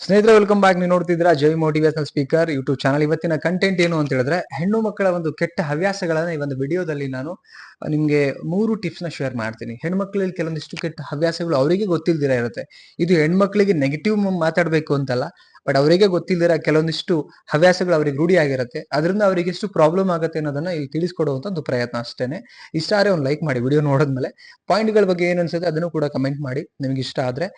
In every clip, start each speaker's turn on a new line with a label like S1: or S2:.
S1: ಸ್ನೇಹಿತರೆ welcome back ನೀವು ನೋಡ್ತಿದ್ದೀರಾ Jai motivational speaker YouTube channel ಇವತ್ತಿನ ಕಂಟೆಂಟ್ ಏನು ಅಂತ ಹೇಳಿದ್ರೆ, ಹೆಣ್ಣು ಮಕ್ಕಳ ಒಂದು ಕೆಟ್ಟ ಹವ್ಯಾಸಗಳನ್ನ ಈ ಒಂದು ವಿಡಿಯೋದಲ್ಲಿ ನಾನು ನಿಮಗೆ ಮೂರು ಟಿಪ್ಸ್ನ ಶೇರ್ ಮಾಡ್ತೀನಿ. ಹೆಣ್ಮಕ್ಳಲ್ಲಿ ಕೆಲವೊಂದಿಷ್ಟು ಕೆಟ್ಟ ಹವ್ಯಾಸಗಳು ಅವರಿಗೆ ಗೊತ್ತಿಲ್ದಿರ ಇರುತ್ತೆ. ಇದು ಹೆಣ್ಮಕ್ಳಿಗೆ ನೆಗೆಟಿವ್ ಮಾತಾಡ್ಬೇಕು ಅಂತಲ್ಲ. ಬಟ್ ಅವರಿಗೆ ಗೊತ್ತಿಲ್ಲದಿರ ಕೆಲವೊಂದಿಷ್ಟು ಹವ್ಯಾಸಗಳು ಅವರಿಗೆ ರೂಢಿ ಆಗಿರುತ್ತೆ ಅದರಿಂದ ಅವರಿಗೆ ಎಷ್ಟು ಪ್ರಾಬ್ಲಮ್ ಆಗುತ್ತೆ ಅನ್ನೋದನ್ನ ಇಲ್ಲಿ ತಿಳಿಸ್ಕೊಡುವಂತ ಒಂದು ಪ್ರಯತ್ನ ಅಷ್ಟೇನೆ. ಇಷ್ಟ ಆದರೆ ಒಂದು ಲೈಕ್ ಮಾಡಿ ವಿಡಿಯೋ ನೋಡಿದ್ಮೇಲೆ. ಪಾಯಿಂಟ್ಗಳ ಬಗ್ಗೆ ಏನು ಅನ್ಸುತ್ತೆ ಅದನ್ನು ಕೂಡ ಕಮೆಂಟ್ ಮಾಡಿ. ನಿಮ್ಗೆ ಇಷ್ಟ ಆದ್ರೆ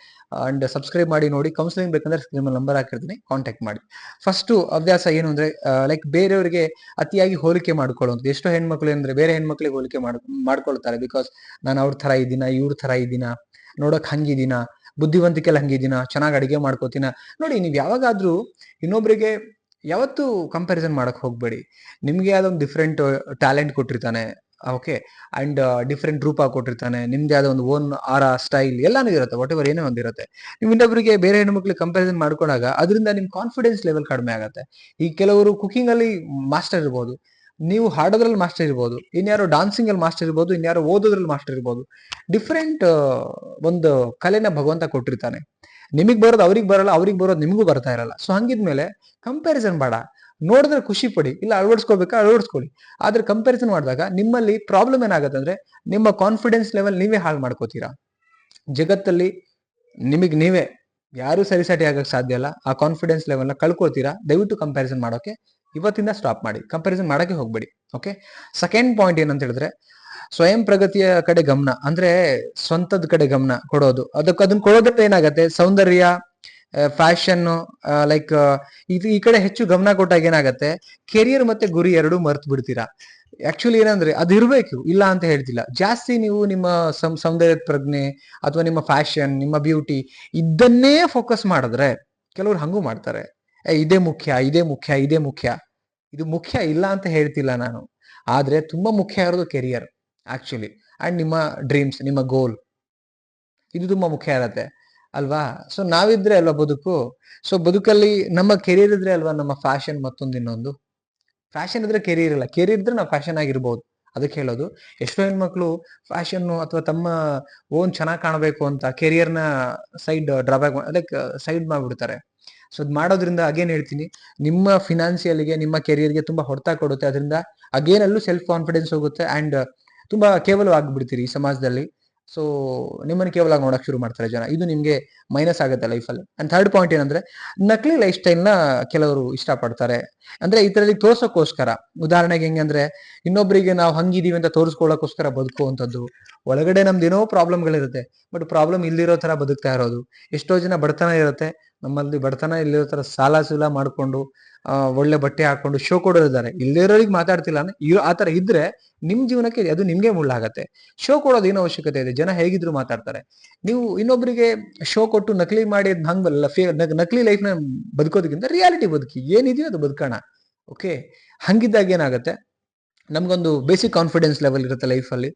S1: ಅಂಡ್ ಸಬ್ಸ್ಕ್ರೈಬ್ ಮಾಡಿ ನೋಡಿ. ಕೌನ್ಸಿಲಿಂಗ್ ಬೇಕಂದ್ರೆ ನಿಮ್ಮ ನಂಬರ್ ಹಾಕಿರ್ತೀನಿ. ಕಾಂಟ್ಯಾಕ್ಟ್ ಮಾಡಿ. ಫಸ್ಟ್ ಹವ್ಯಾಸ ಏನು ಅಂದ್ರೆ ಲೈಕ್ ಬೇರೆಯವರಿಗೆ ಅತಿಯಾಗಿ ಹೋಲಿಕೆ ಮಾಡ್ಕೊಳ್ಳೋದು ಎಷ್ಟೋ ಹೆಣ್ಮಕ್ಳು ಅಂದ್ರೆ ಬೇರೆ ಹೆಣ್ಮಕ್ಳಿಗೆ ಹೋಲಿಕೆ ಮಾಡ್, ಮಾಡ್ಕೊಳ್ತಾರೆ. ಬಿಕಾಸ್ ನಾನು ಅವ್ರ ತರ ಇದ್ದೀನ, ಇವ್ರ ತರ ಇದ್ದೀನ, ನೋಡಕ್ ಹಂಗಿದ್ದೀನ ಬುದ್ಧಿವಂತಿಕೆಲ್ಲ ಹಂಗಿದ್ದೀನ ಚೆನ್ನಾಗಿ ಅಡಿಗೆ ಮಾಡ್ಕೋತೀನ. ನೋಡಿ, ನೀವು ಯಾವಾಗಾದ್ರೂ ಇನ್ನೊಬ್ರಿಗೆ ಯಾವತ್ತು ಕಂಪ್ಯಾರಿಸನ್ ಮಾಡಕ್ ಹೋಗ್ಬೇಡಿ. ನಿಮ್ಗೆ ಅದೊಂದು ಡಿಫ್ರೆಂಟ್ ಟ್ಯಾಲೆಂಟ್ ಕೊಟ್ಟಿರ್ತಾನೆ ಓಕೆ ಅಂಡ್ ಡಿಫ್ರೆಂಟ್ ರೂಪ ಕೊಟ್ಟಿರ್ತಾನೆ, ನಿಮ್ದೇ ಆದ ಒಂದು ಓನ್ ಆರ ಸ್ಟೈಲ್ ಎಲ್ಲಾನು ಇರುತ್ತೆ ವಾಟ್ ಎವರ್ ಏನೇ ಒಂದಿರುತ್ತೆ ನೀವು ಇನ್ನೊಬ್ಬರಿಗೆ ಬೇರೆ ಹೆಣ್ಮಕ್ಳಿಗೆ ಕಂಪ್ಯಾರಿಸನ್ ಮಾಡ್ಕೊಂಡಾಗ, ಅದರಿಂದ ನಿಮ್ ಕಾನ್ಫಿಡೆನ್ಸ್ ಲೆವೆಲ್ ಕಡಿಮೆ ಆಗುತ್ತೆ. ಈ ಕೆಲವರು ಕುಕಿಂಗ್ ಅಲ್ಲಿ ಮಾಸ್ಟರ್ ಇರ್ಬೋದು. ನೀವು ಹಾಡೋದ್ರಲ್ಲಿ ಮಾಸ್ಟರ್ ಇರ್ಬೋದು, ಇನ್ಯಾರು ಡಾನ್ಸಿಂಗ್ ಅಲ್ಲಿ ಮಾಸ್ಟರ್ ಇರ್ಬೋದು, ಇನ್ಯಾರು ಓದೋದ್ರಲ್ಲಿ ಮಾಸ್ಟರ್ ಇರ್ಬೋದು. ಡಿಫ್ರೆಂಟ್ ಒಂದು ಕಲೆನ ಭಗವಂತ ಕೊಟ್ಟಿರ್ತಾನೆ. ನಿಮಗ್ ಬರೋದು ಅವ್ರಿಗೆ ಬರಲ್ಲ, ಅವ್ರಿಗೆ ಬರೋದು ನಿಮಗೂ ಬರ್ತಾ ಇರಲ್ಲ. ಸೊ ಹಂಗಿದ್ಮೇಲೆ ಕಂಪ್ಯಾರಿಸನ್ ಬೇಡ. ನೋಡಿದ್ರೆ ಖುಷಿ ಪಡಿ, ಇಲ್ಲ ಅಳವಡಿಸ್ಕೋಬೇಕಾ ಅಳವಡಿಸ್ಕೊಳ್ಳಿ. ಆದ್ರೆ ಕಂಪ್ಯಾರಿಸನ್ ಮಾಡಿದಾಗ ನಿಮ್ಮಲ್ಲಿ ಪ್ರಾಬ್ಲಮ್ ಏನಾಗುತ್ತೆ ಅಂದ್ರೆ ನಿಮ್ಮ ಕಾನ್ಫಿಡೆನ್ಸ್ ಲೆವೆಲ್ ನೀವೇ ಹಾಳು ಮಾಡ್ಕೋತೀರಾ. ಜಗತ್ತಲ್ಲಿ ನಿಮಗ್ ನೀವೇ ಯಾರು ಸರಿಸಾಟಿ ಆಗಕ್ಕೆ ಸಾಧ್ಯ ಇಲ್ಲ. ಆ ಕಾನ್ಫಿಡೆನ್ಸ್ ಲೆವೆಲ್ನ ಕಳ್ಕೊಳ್ತೀರಾ. ದಯವಿಟ್ಟು ಕಂಪ್ಯಾರಿಸನ್ ಮಾಡೋಕೆ ಇವತ್ತಿಂದ ಸ್ಟಾಪ್ ಮಾಡಿ ಕಂಪ್ಯಾರಿಸನ್ ಮಾಡಕ್ಕೆ ಹೋಗ್ಬೇಡಿ ಓಕೆ ಸೆಕೆಂಡ್ ಪಾಯಿಂಟ್ ಏನಂತ ಹೇಳಿದ್ರೆ, ಸ್ವಯಂ ಪ್ರಗತಿಯ ಕಡೆ ಗಮನ, ಅಂದ್ರೆ ಸ್ವಂತದ ಕಡೆ ಗಮನ ಕೊಡೋದು. ಅದಕ್ಕೆ ಅದನ್ನ ಕೊಡೋದ್ರಿಂದ ಏನಾಗತ್ತೆ? ಸೌಂದರ್ಯ ಫ್ಯಾಷನ್ ಲೈಕ್ ಇದು ಈ ಕಡೆ ಹೆಚ್ಚು ಗಮನ ಕೊಟ್ಟಾಗ ಏನಾಗತ್ತೆ? ಕೆರಿಯರ್ ಮತ್ತೆ ಗುರಿ ಎರಡು ಮರ್ತು ಬಿಡ್ತೀರಾ? ಆಕ್ಚುಲಿ ಏನಂದ್ರೆ ಅದು ಇರ್ಬೇಕು, ಇಲ್ಲ ಅಂತ ಹೇಳ್ತಿಲ್ಲ. ಜಾಸ್ತಿ ನೀವು ನಿಮ್ಮ ಸೌಂದರ್ಯದ ಪ್ರಜ್ಞೆ ಅಥವಾ ನಿಮ್ಮ ಫ್ಯಾಷನ್ ನಿಮ್ಮ ಬ್ಯೂಟಿ ಇದನ್ನೇ ಫೋಕಸ್ ಮಾಡಿದ್ರೆ ಕೆಲವ್ರು ಹಂಗೂ ಮಾಡ್ತಾರೆ. ಇದೇ ಮುಖ್ಯ ಇದೇ ಮುಖ್ಯ ಇದೇ ಮುಖ್ಯ. ಇದು ಮುಖ್ಯ ಇಲ್ಲ ಅಂತ ಹೇಳ್ತಿಲ್ಲ ನಾನು. ಆದ್ರೆ ತುಂಬಾ ಮುಖ್ಯ ಇರೋದು ಕೆರಿಯರ್ ಆಕ್ಚುಲಿ ಅಂಡ್ ನಿಮ್ಮ ಡ್ರೀಮ್ಸ್ ನಿಮ್ಮ ಗೋಲ್ ಇದು ತುಂಬಾ ಮುಖ್ಯ ಇರತ್ತೆ, ಅಲ್ವಾ? ಸೊ ನಾವಿದ್ರೆ ಅಲ್ವಾ ಬದುಕು? ಸೊ ಬದುಕಲ್ಲಿ ನಮ್ಮ ಕೆರಿಯರ್ ಇದ್ರೆ ಅಲ್ವಾ ನಮ್ಮ ಫ್ಯಾಷನ್ ಮತ್ತೊಂದು ಇನ್ನೊಂದು? ಫ್ಯಾಷನ್ ಇದ್ರೆ ಕೆರಿಯರ್ ಇಲ್ಲ. ಕೆರಿಯರ್ ಇದ್ರೆ ನಾವು ಫ್ಯಾಷನ್ ಆಗಿರ್ಬೋದು. ಅದಕ್ಕೆ ಹೇಳೋದು, ಎಷ್ಟೋ ಹೆಣ್ಮಕ್ಳು ಫ್ಯಾಷನ್ ಅಥವಾ ತಮ್ಮ ಓನ್ ಚೆನ್ನಾಗಿ ಕಾಣಬೇಕು ಅಂತ ಕೆರಿಯರ್ನ ಸೈಡ್ ಡ್ರಾಬ್ಯಾಕ್ ಲೈಕ್ ಸೈಡ್ ಮಾಡ್ಬಿಡ್ತಾರೆ. ಸೊ ಅದು ಮಾಡೋದ್ರಿಂದ ಅಗೇನ್ ಹೇಳ್ತೀನಿ, ನಿಮ್ಮ ಫಿನಾನ್ಸಿಯಲ್ಗೆ ನಿಮ್ಮ ಕೆರಿಯರ್ಗೆ ತುಂಬಾ ಹೊಡೆತ ಕೊಡುತ್ತೆ. ಅದರಿಂದ ಅಗೇನ್ ಅಲ್ಲೂ ಸೆಲ್ಫ್ ಕಾನ್ಫಿಡೆನ್ಸ್ ಹೋಗುತ್ತೆ ಅಂಡ್ ತುಂಬಾ ಕೇವಲ ಆಗ್ಬಿಡ್ತೀರಿ ಈ ಸಮಾಜದಲ್ಲಿ. ಸೊ ನಿಮ್ಮನ್ನು ಕೇವಲ ನೋಡಕ್ ಶುರು ಮಾಡ್ತಾರೆ ಜನ. ಇದು ನಿಮ್ಗೆ ಮೈನಸ್ ಆಗುತ್ತೆ ಲೈಫಲ್ಲಿ ಅಂಡ್ ಥರ್ಡ್ ಪಾಯಿಂಟ್ ಏನಂದ್ರೆ, ನಕಲಿ ಲೈಫ್ ಸ್ಟೈಲ್ನ ಕೆಲವರು ಇಷ್ಟಪಡ್ತಾರೆ. ಅಂದ್ರೆ ಈ ತೋರ್ಸೋಕ್ಕೋಸ್ಕರ, ಉದಾಹರಣೆಗೆ ಹೆಂಗೆ ಅಂದ್ರೆ ಇನ್ನೊಬ್ಬರಿಗೆ ನಾವು ಹಂಗಿದೀವಿ ಅಂತ ತೋರಿಸ್ಕೊಳ್ಳೋಕೋಸ್ಕರ ಬದುಕುವಂಥದ್ದು. ಒಳಗಡೆ ನಮ್ದು ಏನೋ ಪ್ರಾಬ್ಲಮ್ಗಳಿರುತ್ತೆ ಬಟ್ ಪ್ರಾಬ್ಲಮ್ ಇಲ್ಲಿರೋ ತರ ಬದುಕ್ತಾ ಇರೋದು. ಎಷ್ಟೋ ಜನ ಬಡತನ ಇರುತ್ತೆ ನಮ್ಮಲ್ಲಿ ಬಡತನ ಇಲ್ಲಿರೋ ತರ ಸಾಲ ಸೂಲ ಮಾಡ್ಕೊಂಡು ಒಳ್ಳೆ ಬಟ್ಟೆ ಹಾಕೊಂಡು ಶೋ ಕೊಡೋರಿದ್ದಾರೆ ಇಲ್ಲಿರೋರಿಗೆ ಮಾತಾಡ್ತಿಲ್ಲ ಅಂದ್ರೆ ಆ ತರ ಇದ್ರೆ ನಿಮ್ ಜೀವನಕ್ಕೆ ಅದು ನಿಮ್ಗೆ ಮುಳ್ಳಾಗತ್ತೆ ಶೋ ಕೊಡೋದು ಏನೋ ಅವಶ್ಯಕತೆ ಇದೆ. ಜನ ಹೇಗಿದ್ರು ಮಾತಾಡ್ತಾರೆ. ನೀವು ಇನ್ನೊಬ್ಬರಿಗೆ ಶೋ ಕೊಟ್ಟು ನಕಲಿ ಮಾಡಿ ಅದ್ ಹಂಗಲ್ಲ ಫೇ ನಕಲಿ ಲೈಫ್ನ ಬದುಕೋದಕ್ಕಿಂತ ರಿಯಾಲಿಟಿ ಬದುಕಿ. ಏನಿದೆಯೋ ಅದು ಬದುಕೋಣ. ಓಕೆ ಹಂಗಿದ್ದಾಗ ಏನಾಗುತ್ತೆ? ನಮ್ಗೊಂದು ಬೇಸಿಕ್ ಕಾನ್ಫಿಡೆನ್ಸ್ ಲೆವೆಲ್ ಇರುತ್ತೆ ಲೈಫಲ್ಲಿ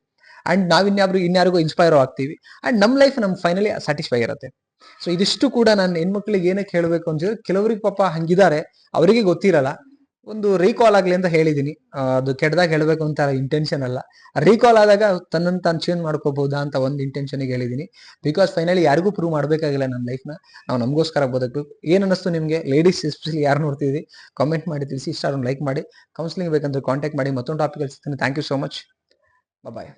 S1: ಅಂಡ್ ನಾವ್ ಇನ್ಯಾರು ಇನ್ಯಾರಿಗೂ ಇನ್ಸ್ಪೈರ್ ಆಗ್ತೀವಿ. ಅಂಡ್ ನಮ್ ಲೈಫ್ ನಮ್ ಫೈನಲಿ ಸ್ಯಾಟಿಸ್ಫೈ ಇರುತ್ತೆ. ಸೊ ಇದಿಷ್ಟು ಕೂಡ ನಾನು ಹೆಣ್ಮಕ್ಳಿಗೆ ಏನಕ್ಕೆ ಹೇಳಬೇಕು ಅಂತ ಕೆಲವ್ರಿಗೆ ಪಾಪ ಹಂಗಿದ್ದಾರೆ, ಅವರಿಗೆ ಗೊತ್ತಿರಲ್ಲ. ಒಂದು ರೀಕಾಲ್ ಆಗ್ಲಿ ಅಂತ ಹೇಳಿದೀನಿ. ಅದು ಕೆಟ್ಟದಾಗ ಹೇಳ್ಬೇಕು ಅಂತ ಇಂಟೆನ್ಷನ್ ಅಲ್ಲ. ರೀಕಾಲ್ ಆದಾಗ ತನ್ನನ್ನು ತಾನು ಚೇಂಜ್ ಮಾಡ್ಕೋಬಹುದಾ ಅಂತ ಒಂದು ಇಂಟೆನ್ಷನ್ ಹೇಳಿದೀನಿ. ಬಿಕಾಸ್ ಫೈನಲಿ ಯಾರಿಗೂ ಪ್ರೂವ್ ಮಾಡ್ಬೇಕಾಗಿಲ್ಲ ನನ್ನ ಲೈಫ್ನ ನಾವು ನಮಗೋಸ್ಕರ ಬದುಕು ಏನು ಅನ್ನಿಸ್ತು ನಿಮಗೆ? ಲೇಡೀಸ್ ಎಸ್ಪೆಷಲಿ ಯಾರು ನೋಡ್ತಿದ್ವಿ ಕಾಮೆಂಟ್ ಮಾಡಿ, ತಿಳಿಸಿ. ಇಷ್ಟ ಲೈಕ್ ಮಾಡಿ. ಕೌನ್ಸಿಲಿಂಗ್ ಬೇಕಂದ್ರೆ ಕಾಂಟ್ಯಾಕ್ಟ್ ಮಾಡಿ. ಮತ್ತೊಂದು ಟಾಪಿಕ್ ಕಳಿಸ್ತೀನಿ thank you so much bye